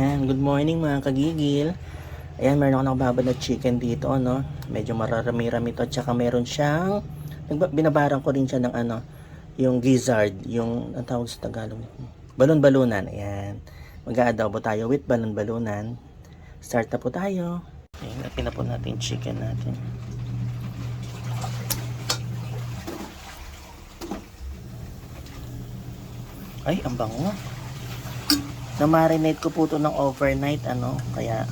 Ayan, good morning mga kagigil. Ayan, meron ako nakababad na chicken dito, no? Medyo mararami-rami to. Tsaka meron siyang, nagba- binabaran ko rin siya ng ano, yung gizzard, yung, ang tawag sa Tagalog, balon-balunan. Ayan. Mag-aadobo tayo with balon-balunan. Start na po tayo. Ayan, napin na po natin chicken natin. Ay, ang bango. Na-marinate ko po ito ng overnight, ano, kaya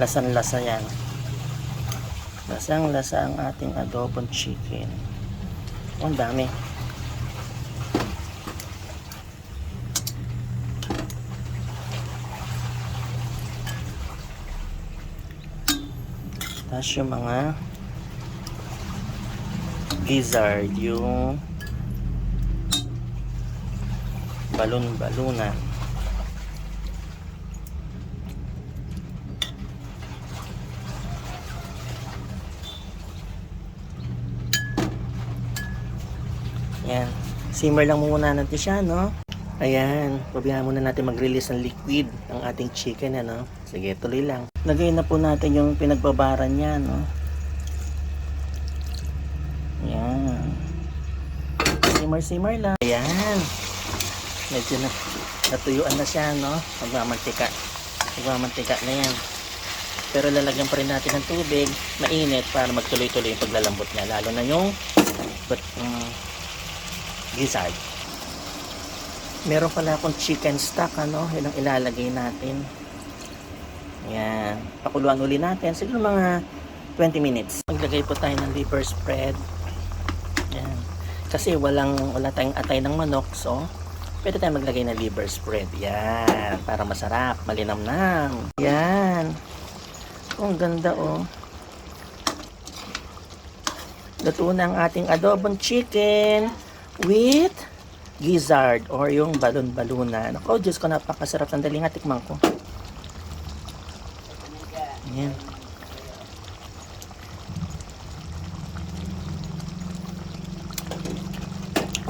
lasang-lasa yan. Lasang-lasa ang ating adobong chicken. Oh, ang dami. Tapos yung mga gizzard, yung balon-balunan. Yan. Simmer lang muna natin siya, no? Ayan. Pabayaan muna natin mag-release ng liquid ang ating chicken, ano? Sige, tuloy lang. Lagay na po natin yung pinagbabaran niya, no? Ayan. Simmer-simmer lang. Ayan. Medyo na, natuyuan na siya, no? Magmamantika. Magmamantika na yan. Pero lalagyan pa rin natin ng tubig, mainit, para magtuloy-tuloy yung paglalambot niya. Lalo na yung but, um, gizzard. Meron pala akong chicken stock, ano? Yun ang ilalagay natin. Yan. Pakuluan uli natin. Siguro mga 20 minutes. Maglagay po tayo ng liver spread. Yan. Kasi walang, wala tayong atay ng manok, so pwede tayo maglagay ng liver spread. Yan. Para masarap. Malinamnam. Yan. Oh, ang ganda, oh. Luto na ang ating adobong chicken with gizzard or yung balon-balunan. Ako, Diyos ko, napakasarap. Sandali nga, tikman ko. Ayan.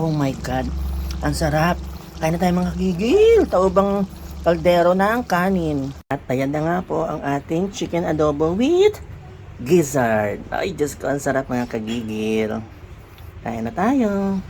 Oh my God. Ang sarap. Kain na tayo mga gigil. Taubang kaldero ng kanin. At ayan na nga po ang ating chicken adobo with gizzard. Ay, Diyos ko, ang sarap mga kagigil. Kain na tayo.